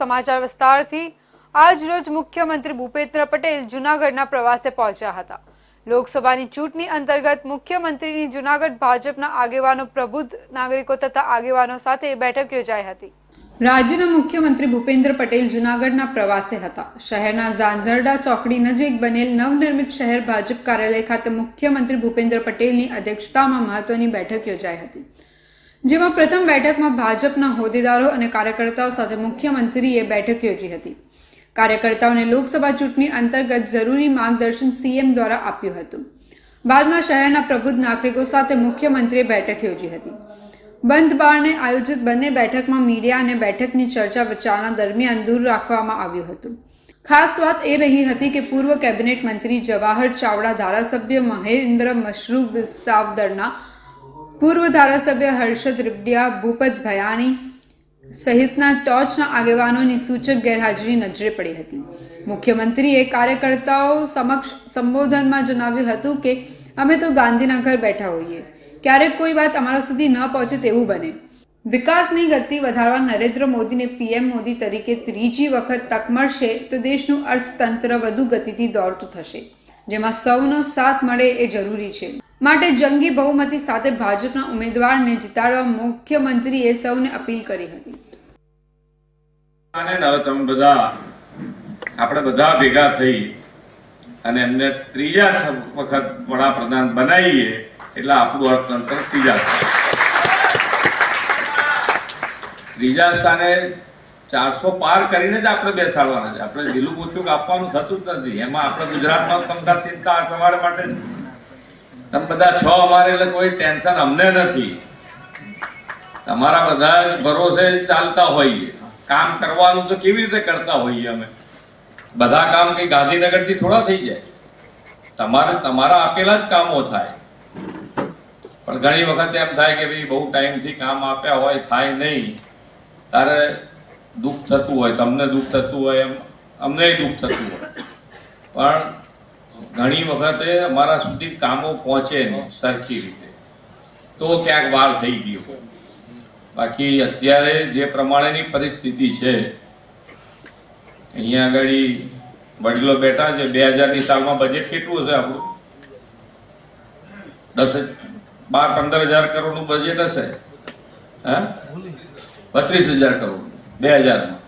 સમાચાર વિસ્તારથી આજ રોજ મુખ્યમંત્રી ભૂપેન્દ્ર પટેલ જૂનાગઢના પ્રવાસે પહોંચ્યા હતા. લોકસભાની ચૂંટણી અંતર્ગત મુખ્યમંત્રીની જૂનાગઢ ભાજપના આગેવાનો પ્રબુદ્ધ નાગરિકો તથા આગેવાનો સાથે બેઠક યોજાઈ હતી. રાજ્યના મુખ્યમંત્રી ભૂપેન્દ્ર પટેલ જૂનાગઢના પ્રવાસે હતા. શહેરના ઝાંઝરડા ચોકડી નજીક બનેલ નવનિર્મિત શહેર ભાજપ કાર્યાલય ખાતે મુખ્યમંત્રી ભૂપેન્દ્ર પટેલની અધ્યક્ષતામાં મહત્વની બેઠક યોજાઈ હતી. જેમાં પ્રથમ બેઠકમાં ભાજપના હોદ્દેદારો અને કાર્યકર્તાઓ સાથે મુખ્યમંત્રીએ બેઠક યોજી હતી. કાર્યકર્તાઓને લોકસભા ચૂંટણી અંતર્ગત જરૂરી માર્ગદર્શન સીએમ દ્વારા આપ્યું હતું. બાદમાં શહેરના પ્રબુદ્ધ નાગરિકો સાથે મુખ્યમંત્રીએ બેઠક યોજી હતી. બંધ બારને આયોજિત બંને બેઠકમાં મીડિયા અને બેઠકની ચર્ચા વિચારણા દરમિયાન દૂર રાખવામાં આવ્યું હતું. ખાસ વાત એ રહી હતી કે પૂર્વ કેબિનેટ મંત્રી જવાહર ચાવડા ધારાસભ્ય મહેન્દ્ર મશરૂફ વિસાવદરના પૂર્વ ધારાસભ્ય હર્ષદ રીબડિયા, ભૂપત ભયાણી સહિતના ટોચના આગેવાનોની સૂચક ગેરહાજરી નજરે પડી હતી. મુખ્યમંત્રીએ કાર્યકર્તાઓ સમક્ષ સંબોધનમાં જણાવ્યું હતું કે, અમે તો ગાંધીનગર બેઠા હોઈએ. ક્યારેક કોઈ વાત અમારા સુધી ન પહોંચે તેવું બને. વિકાસની ગતિ વધારવા નરેન્દ્ર મોદીને પીએમ મોદી તરીકે ત્રીજી વખત તક મળશે તો દેશનું અર્થતંત્ર વધુ ગતિથી દોડતું થશે. જેમાં સૌનો સાથ મળે એ જરૂરી છે. માટે જંગી બહુમતી સાથે ભાજપના ઉમેદવારને જીતાડવા મુખ્યમંત્રીએ સૌને અપીલ કરી હતી બધા, આપણે બધા ભેગા થઈ અને એમને ત્રીજા વખત વડાપ્રધાન બનાવીએ એટલે આપણું અર્થતંત્ર ત્રીજા. ત્રીજા સ્થાને ચારસો પાર કરીને જ આપણે બેસાડવાના છે આપણે પૂછ્યું કે આપવાનું થતું જ નથી એમાં આપણે ગુજરાતમાં તમતા ચિંતા તમારા માટે. તમે બધા છો અમારે એટલે કોઈ ટેન્શન અમને નથી. તમારા બધા જ ભરોસે ચાલતા હોઈએ. કામ કરવાનું તો કેવી રીતે કરતા હોઈએ અમે? બધા કામ કંઈ ગાંધીનગરથી થોડા થઈ જાય. તમારે, તમારા આપેલા જ કામો થાય. પણ ઘણી વખત એમ થાય કે ભાઈ, બહુ ટાઈમથી કામ આપ્યા હોય, થાય નહીં. તારે દુઃખ થતું હોય, તમને દુઃખ થતું હોય એમ, અમને દુઃખ થતું હોય. પણ ઘણી વખતે અમારા સુધી કામો પહોંચે નહીં સરખી રીતે. તો ક્યાંક વાર થઈ ગયો. બાકી અત્યારે જે પ્રમાણેની પરિસ્થિતિ છે અહીંયા આગળ વડીલો બેઠા છે બે હજારની સાલમાં બજેટ કેટલું હશે આપણું? દસ બાર પંદર હજાર કરોડનું બજેટ હશે? હા? બત્રીસ હજાર કરોડ બે હજારમાં.